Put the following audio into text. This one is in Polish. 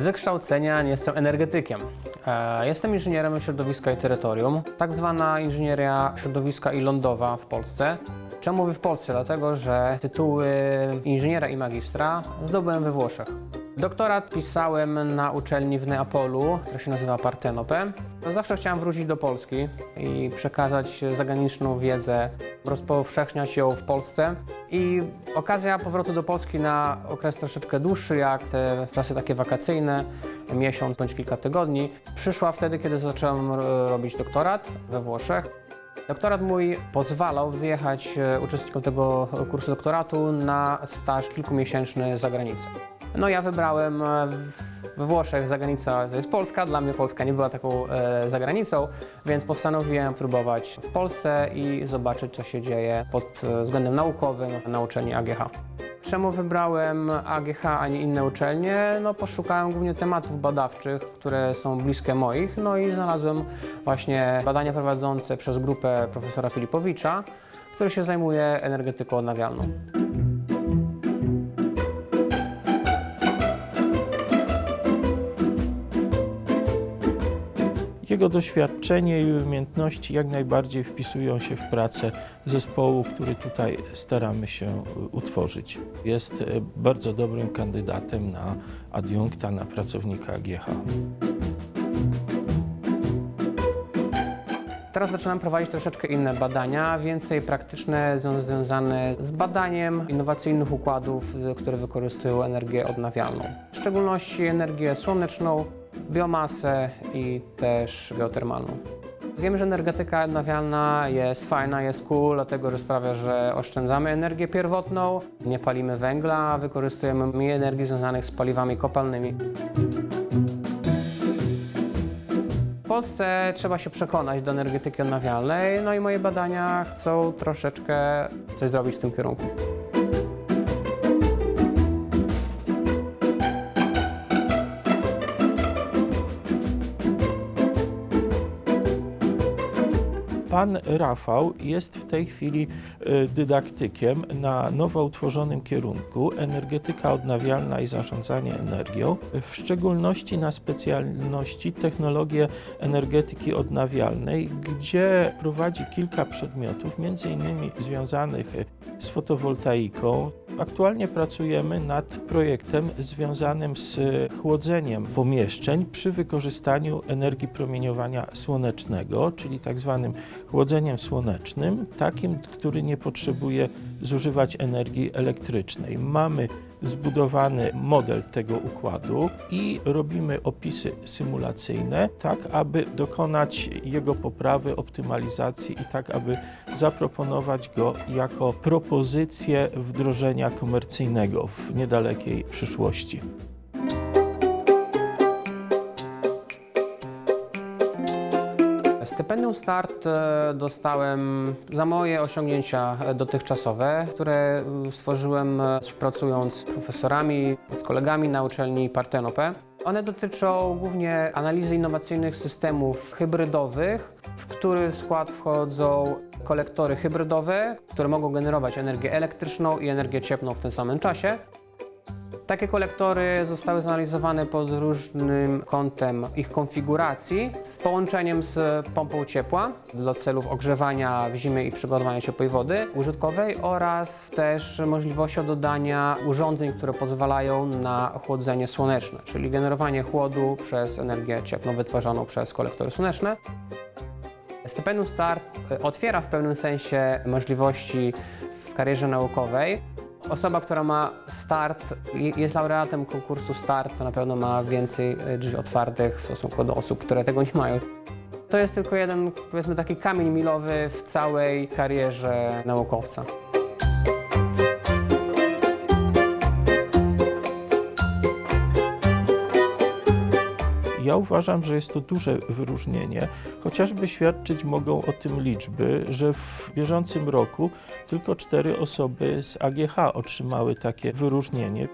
Z wykształcenia nie jestem energetykiem. E, Jestem inżynierem środowiska i terytorium, tak zwana inżynieria środowiska i lądowa w Polsce. Czemu mówię w Polsce? Dlatego, że tytuły inżyniera i magistra zdobyłem we Włoszech. Doktorat pisałem na uczelni w Neapolu, która się nazywa Partenope. Zawsze chciałem wrócić do Polski i przekazać zagraniczną wiedzę, rozpowszechniać ją w Polsce. I okazja powrotu do Polski na okres troszeczkę dłuższy, jak te czasy takie wakacyjne, miesiąc bądź kilka tygodni, przyszła wtedy, kiedy zacząłem robić doktorat we Włoszech. Doktorat mój pozwalał wyjechać e, uczestnikom tego kursu doktoratu na staż kilkumiesięczny za granicę. No ja wybrałem e, we Włoszech zagranica to jest Polska, dla mnie Polska nie była taką e, zagranicą, więc postanowiłem próbować w Polsce i zobaczyć co się dzieje pod e, względem naukowym na uczelni AGH. Czemu wybrałem AGH, a nie inne uczelnie? No poszukałem głównie tematów badawczych, które są bliskie moich, no i znalazłem właśnie badania prowadzące przez grupę profesora Filipowicza, który się zajmuje energetyką odnawialną. Jego doświadczenie i umiejętności jak najbardziej wpisują się w pracę zespołu, który tutaj staramy się y, utworzyć. Jest y, bardzo dobrym kandydatem na adiunkta, na pracownika AGH. Teraz zaczynam prowadzić troszeczkę inne badania, więcej praktyczne, zwią- związane z badaniem innowacyjnych układów, y, które wykorzystują energię odnawialną. W szczególności energię słoneczną, biomasę i też geotermalną. Wiemy, że energetyka odnawialna jest fajna, jest cool, dlatego że sprawia, że oszczędzamy energię pierwotną, nie palimy węgla, wykorzystujemy mniej energii związanych z paliwami kopalnymi. W Polsce trzeba się przekonać do energetyki odnawialnej, no i moje badania chcą troszeczkę coś zrobić w tym kierunku. Pan Rafał jest w tej chwili y, dydaktykiem na nowo utworzonym kierunku energetyka odnawialna i zarządzanie energią, w szczególności na specjalności technologie energetyki odnawialnej, gdzie prowadzi kilka przedmiotów, między innymi związanych z fotowoltaiką. Aktualnie pracujemy nad projektem związanym z chłodzeniem pomieszczeń przy wykorzystaniu energii promieniowania słonecznego, czyli tak zwanym chłodzeniem słonecznym, takim, który nie potrzebuje zużywać energii elektrycznej. Mamy zbudowany model tego układu i robimy opisy symulacyjne, tak aby dokonać jego poprawy, optymalizacji i tak aby zaproponować go jako propozycję wdrożenia komercyjnego w niedalekiej przyszłości. Stypendium Start e, dostałem za moje osiągnięcia e, dotychczasowe, które e, stworzyłem współpracując z profesorami, z kolegami na uczelni Partenope. One dotyczą głównie analizy innowacyjnych systemów hybrydowych, w który skład wchodzą kolektory hybrydowe, które mogą generować energię elektryczną i energię cieplną w tym samym czasie. Takie kolektory zostały zanalizowane pod różnym kątem ich konfiguracji z połączeniem z pompą ciepła dla celów ogrzewania w zimie i przygotowania ciepłej wody użytkowej oraz też możliwością dodania urządzeń, które pozwalają na chłodzenie słoneczne, czyli generowanie chłodu przez energię cieplną wytwarzaną przez kolektory słoneczne. Stypendium START otwiera w pewnym sensie możliwości w karierze naukowej. Osoba, która ma start, jest laureatem konkursu start, to na pewno ma więcej y, drzwi otwartych w stosunku do osób, które tego nie mają. To jest tylko jeden, powiedzmy, taki kamień milowy w całej karierze naukowca. Ja uważam, że jest to duże wyróżnienie, chociażby świadczyć mogą o tym liczby, że w bieżącym roku tylko cztery osoby z AGH otrzymały takie wyróżnienie.